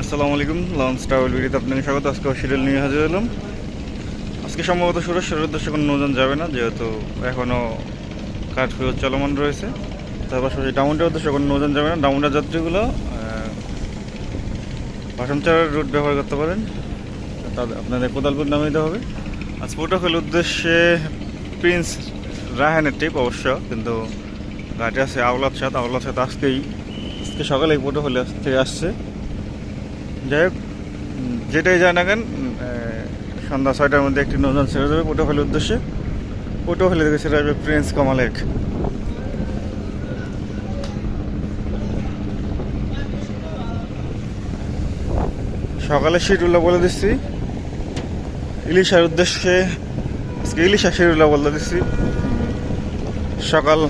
আসসালামু আলাইকুম launch travel ভিডিওতে আপনাকে স্বাগত। আজকে শিডিউল নিয়ে হাজির হলাম আজকে সম্ভবত সুরেশ্বরের উদ্দেশ্যে কোনো নৌযান যাবে না, যেহেতু এখনও কারফিউ চলমান রয়েছে। তার পাশাপাশি ডাউনটার উদ্দেশ্যে কোনো নৌযান যাবে না। ডাউনটার যাত্রীগুলো ভাষণচারের রুট ব্যবহার করতে পারেন। তাদের আপনাদের কোদালপুর নামে দিতে হবে। আজ পটুয়াখালীর উদ্দেশ্যে প্রিন্স রাহানের ট্রিপ অবশ্য, কিন্তু ঘাটে আছে আওলাদ সাথ আওলাদ সাথ আজকেই, আজকে সকালেই পটুয়াখালী থেকে আসছে। যাই হোক, যেটাই যায় না কেন সন্ধ্যা ছয়টার মধ্যে একটি নৌযান ছেড়ে দেবে পটুয়াখালীর উদ্দেশ্যে। পটুয়াখালী থেকে ছেড়ে আসবে প্রিন্স কামালেক সকালে শিডিউলটা বলে দিচ্ছি। ইলিশার উদ্দেশ্যে, আজকে ইলিশা শিডিউলটা বলে দিচ্ছি। সকাল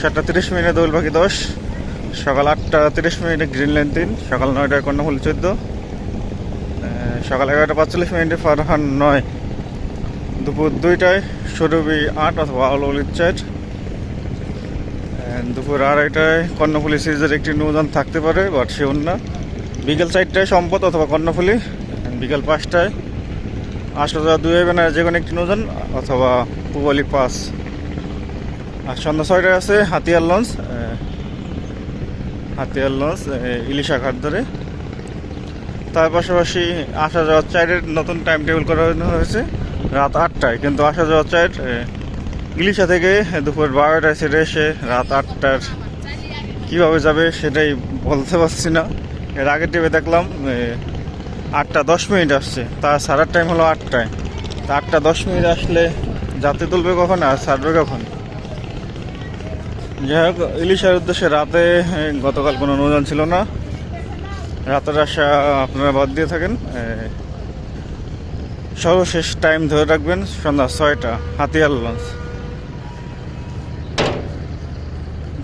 সাতটা তিরিশ মিনিটে দোল পাখি দশ। সকাল আটটা তিরিশ মিনিটে গ্রিন লাইন তিন, সকাল নয়টায় কর্ণফুল চোদ্দ সকাল এগারোটা পাঁচচল্লিশ মিনিটে ফারহান নয়, দুপুর দুইটায় সুরভি আট অথবা আলোলিত চার দুপুর আড়াইটায় কর্ণফুলি সিরিজের একটি নৌযান থাকতে পারে, বাট সে অন্য। বিকেল চারটায় সম্পদ অথবা কর্ণফুলি বিকেল পাঁচটায় আসা দুই বেনার যে কোনো একটি নৌযান অথবা পুবালি পাস আর সন্ধ্যা ছয়টায় আছে হাতিয়ার লঞ্চ হাতিয়ার লঞ্চ ইলিশা ঘাট ধরে। তার পাশাপাশি আসা যাওয়ার চাইরের নতুন টাইম টেবিল করা হয়েছে রাত আটটায়। কিন্তু আসা যাওয়ার চাইর ইলিশা থেকে দুপুর বারোটায় ছেড়ে এসে রাত আটটার কীভাবে যাবে সেটাই বলতে পারছি না। এর আগের টিভি দেখলাম আটটা দশ মিনিট আসছে। তার সারার টাইম হলো আটটায়। তা আটটা দশ মিনিট আসলে যাত্রী তুলবে কখন আর ছাড়বে কখন? যাই হোক, ইলিশার উদ্দেশ্যে রাতে গতকাল কোনো নৌযান ছিল না। রাতের আসা আপনারা বাদ দিয়ে থাকেন। সর্বশেষ টাইম ধরে রাখবেন, সন্ধ্যা ছয়টা, হাতিয়ার লঞ্চ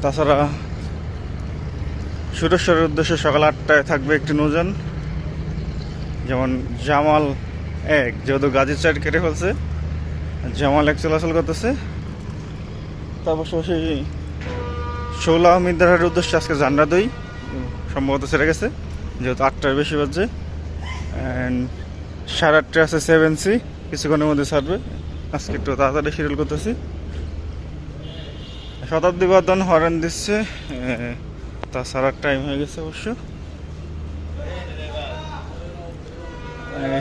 তাছাড়া সুরেশ্বরের উদ্দেশ্যে সকাল আটটায় থাকবে একটি নৌযান। যেমন জামাল এক, যেহেতু গাজীর চাইড কেটে ফেলছে, জামাল এক চলাচল করতেছে। তারপর পাশাপাশি শৌলা মিদ্দারের উদ্দেশ্যে আজকে জান্ডা দই, সম্ভবত ছেড়ে গেছে, যেহেতু আটটার বেশি বাজছে। অ্যান্ড সাড়ে আটটা আছে সেভেন সি কিছুক্ষণের মধ্যে ছাড়বে। আজকে একটু তাড়াতাড়ি শিডিউল করতেছি। শতাব্দী বর্ধন হরেন দিচ্ছে তা সারার টাইম হয়ে গেছে অবশ্য।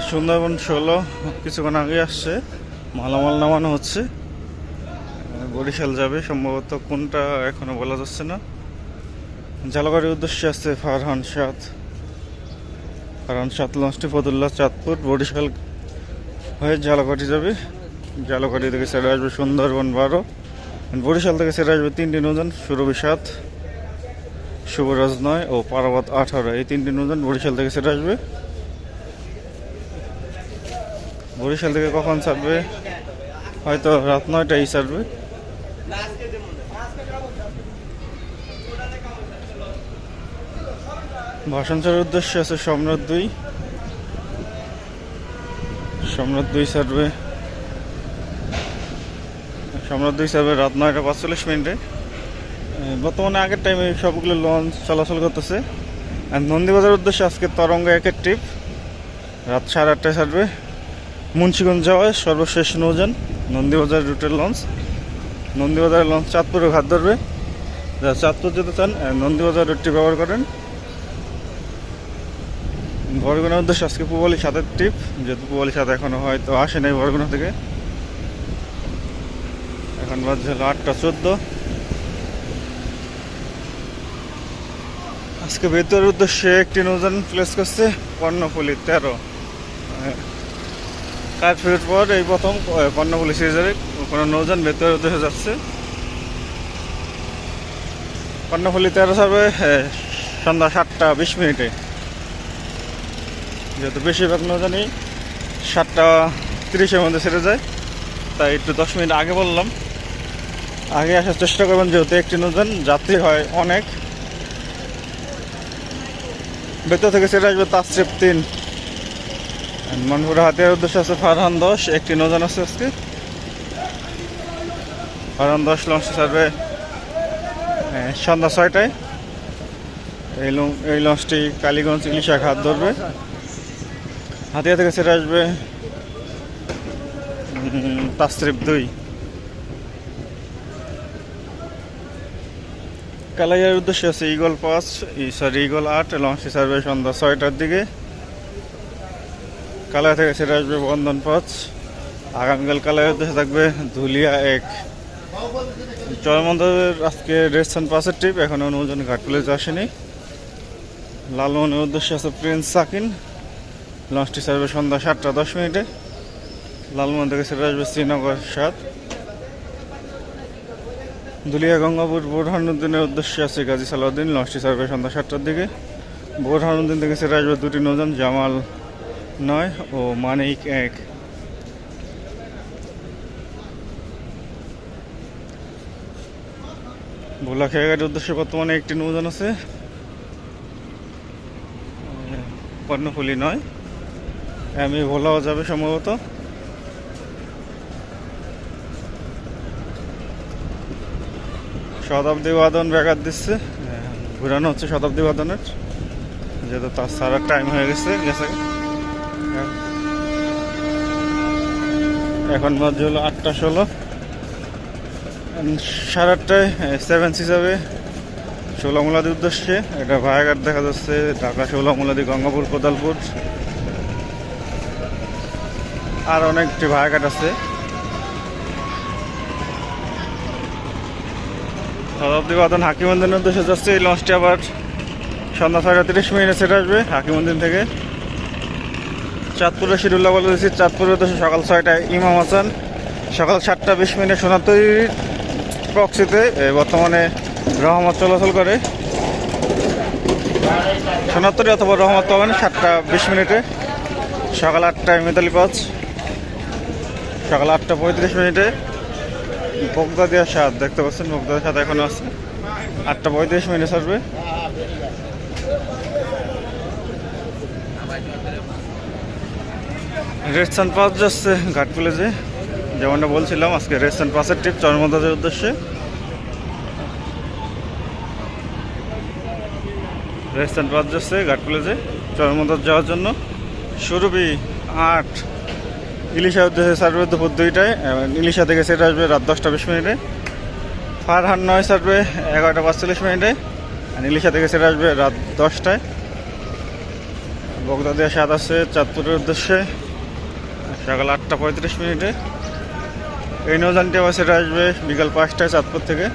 সুন্দরবন ষোলো, কিছুক্ষণ আগে আসছে, মালামাল নামানো হচ্ছে। বরিশাল যাবে, সম্ভবত কোনটা এখনও বলা যাচ্ছে না। জালগাড়ির উদ্দেশ্যে আসছে ফারহান সাত ফারহান সাত লঞ্চটি ফতুল্লাহ চাঁদপুর, বরিশাল হয়ে জালকাঠি যাবে। জালকাঠি থেকে ছেড়ে আসবে সুন্দরবন বারো। বরিশাল থেকে ছেড়ে আসবে তিনটি নৌযান, সুরভি সাত, শুভরাজ নয় ও পারাবাদ আঠারো। এই তিনটি নৌযান বরিশাল থেকে ছেড়ে আসবে। বরিশাল থেকে কখন ছাড়বে? হয়তো রাত নয়টাই ছাড়বে। ভাষণচারের উদ্দেশ্যে আছে সম্রাট দুই। সম্রাট দুই সার্ভে সম্রাট দুই সার্ভে রাত নয়টা পাঁচচল্লিশ মিনিটে। বর্তমানে আগের টাইমে সবগুলো লঞ্চ চলাচল করতেছে। আর নন্দীবাজার উদ্দেশ্যে আজকে তরঙ্গ একের ট্রিপ রাত সাড়ে আটটায় ছাড়বে মুন্সিগঞ্জ যাওয়ায় সর্বশেষ নৌযান নন্দীবাজার রুটের লঞ্চ নন্দীবাজারের লঞ্চ চাঁদপুরে ঘাট ধরবে। যারা চাঁদপুর যেতে চান নন্দীবাজার রুটটি ব্যবহার করেন। বরগুনার উদ্দেশ্যে আজকে পুবালি সাতের ট্রিপ যেহেতু পুবালি সাত এখনও হয়তো আসে নাই বরগুনা থেকে। এখন বাজছে হলো আটটা চোদ্দ। আজকে ভেতরের উদ্দেশ্যে একটি নৌযান প্লেস করছে, কর্ণফুলি তেরো। কারফিউর পর এই প্রথম কর্ণফুলি সিরিজের কোনো নৌযান ভেতরের উদ্দেশ্যে যাচ্ছে। কর্ণফুলি তেরো আহ, সন্ধ্যা সাতটা বিশ মিনিটে। যেহেতু বেশিরভাগ নৌজানই সাতটা তিরিশের মধ্যে ছেড়ে যায় তাই একটু দশ মিনিট আগে বললাম। আগে আসার চেষ্টা করবেন যেহেতু একটি নৌযান যাত্রী হয় অনেক। ভেতর থেকে ছেড়ে আসবে তাসরিফ তিন। মনপুরে হাতিয়ার উদ্দেশ্যে আছে ফারহান দশ, একটি নৌযান আছে আজকে। ফারহান দশ লঞ্চ ছাড়বে সন্ধ্যা ছয়টায়। এই এই লঞ্চটি কালীগঞ্জ ইলিশা ঘাট ধরবে। হাতিয়া থেকে সেটা আসবে তাস্ত্রিপ দুই। কালাইয়ার উদ্দেশ্যে আছে ইগল পাঁচ সরি ইগল আট লঞ্চটি সার্ভে সন্ধ্যা ছয়টার দিকে। কালাইয়া থেকে সেটা আসবে বন্ধন পাঁচ আগামীকাল কালাইয়ার উদ্দেশ্যে থাকবে ধুলিয়া এক। চরমন্দারের আজকে রেস্টান পাসের ট্রিপ এখন অনুমোদন ঘাট প্লেস আসেনি। লালমোহনের উদ্দেশ্যে আছে প্রিন্স সাকিন। লঞ্চটি সার্ভে সন্ধ্যা সাতটা দশ মিনিটে। লালমোহন থেকে সেটা আসবে শ্রীনগর সাত। দুলিয়া গঙ্গাপুর বোরহানুদ্দিনের উদ্দেশ্যে আছে গাজী সালাউদ্দিন। লঞ্চটি সার্ভে সন্ধ্যা সাতটার দিকে। বোরহানুদ্দিন থেকে সেটা আসবে দুটি নৌযান, জামাল নয় ও মানিক এক। ভোলা খেয়াঘাটের উদ্দেশ্যে বর্তমানে একটি নৌযান আছে। কর্ণফুলি নয়। আমি ভোলাও যাবে সম্ভবত। শতাব্দী বাদন ব্যাঘাত দিচ্ছে। ঘুরানো হচ্ছে শতাব্দী বাদনের। যেহেতু তার সারার টাইম হয়ে গেছে গেছে। এখন বাজে হলো আটটা ষোলো। সাড়ে আটটায় সেভেন্স হিসাবে ষোলামুলাদির উদ্দেশ্যে। এটা ভায়াঘাট দেখা যাচ্ছে, ঢাকা ষোলামুলাদি গঙ্গাপুর কোদালপুর। আর অনেকটি ভায়াঘাট আছে। শতাব্দী বাদন হাকিমন্দিনের উদ্দেশ্যে যাচ্ছে, এই লঞ্চটি আবার সন্ধ্যা ছয়টা তিরিশ মিনিটে সেটা আসবে হাকিমন্দির থেকে। চাঁদপুরের শিরুল্লাহ বলে দিচ্ছি চাঁদপুরের উদ্দেশ্যে সকাল ছয়টায় ইমাম হাসান, সকাল সাতটা বিশ মিনিটে সোনাতৈরির প্রক্সিতে বর্তমানে রহমত চলাচল করে। সোনাতরি অথবা রহমত পাবেন সাতটা বিশ মিনিটে। সকাল আটটায় মিতালি পাঁচ, সকাল আটটা পঁয়ত্রিশ মিনিটে। বগদা দেওয়ার স্বাদ দেখতে পাচ্ছেন বগদা স্বাদ এখনও আছে। আটটা পঁয়ত্রিশ মিনিট আসবে। রেস্টান পাস যাচ্ছে, ঘাট প্লেজে যেমনটা বলছিলাম, আজকে রেস্টান পাসের ট্রিপ চরমদাদের উদ্দেশ্যে। রেস্টান পাস যাচ্ছে, ঘাট প্লেজে চরমদার যাওয়ার জন্য। সুরভি আট, ইলিশা উদ্দেশ্যে সার্ভে দুপুর দুইটায় ইলিশা থেকে সেটা আসবে রাত দশটা বিশ মিনিটে। ফারহান নয় সার্ভে এগারোটা পাঁচচল্লিশ মিনিটে, আর ইলিশা থেকে সেটা আসবে রাত দশটায়। বগদাদিয়া সাত আছে, চাঁদপুরের উদ্দেশ্যে। সকাল আটটা পঁয়ত্রিশ মিনিটে। এই নৌযানটি আবার সেটা আসবে বিকাল পাঁচটায় চাঁদপুর থেকে।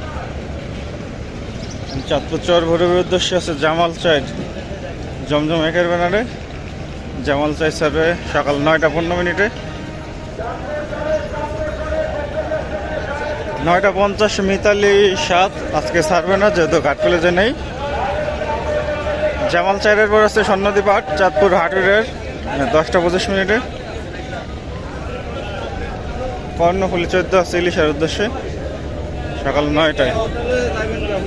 চাঁদপুর চর ভৈরবের উদ্দেশ্যে আছে জামাল চাইড জমজম একের ব্যানারে। জামাল চাইড সার্ভে সকাল নয়টা পনেরো মিনিটে। নয়টা পঞ্চাশ মিতালি সাত। আজকে সার্ভে না, যেহেতু ঘাট কলেজে নেই। জামাল চাইরের পর আছে স্বর্ণদ্বীপ আট, চাঁদপুর হাটুরের, দশটা পঁচিশ মিনিটে। কর্ণফুলি চোদ্দ আছে ইলিশার উদ্দেশ্যে সকাল নয়টায়।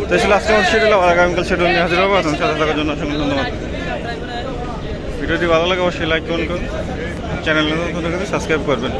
তো ছিল আজকে আমার শিডিউল আবার আগামীকাল শিডিউল নিয়ে হাজির হব আপনার সাথে থাকার জন্য অসংখ্য ধন্যবাদ। ভিডিওটি ভালো লাগে অবশ্যই লাইক করুন করুন। চ্যানেল সাবস্ক্রাইব করবেন।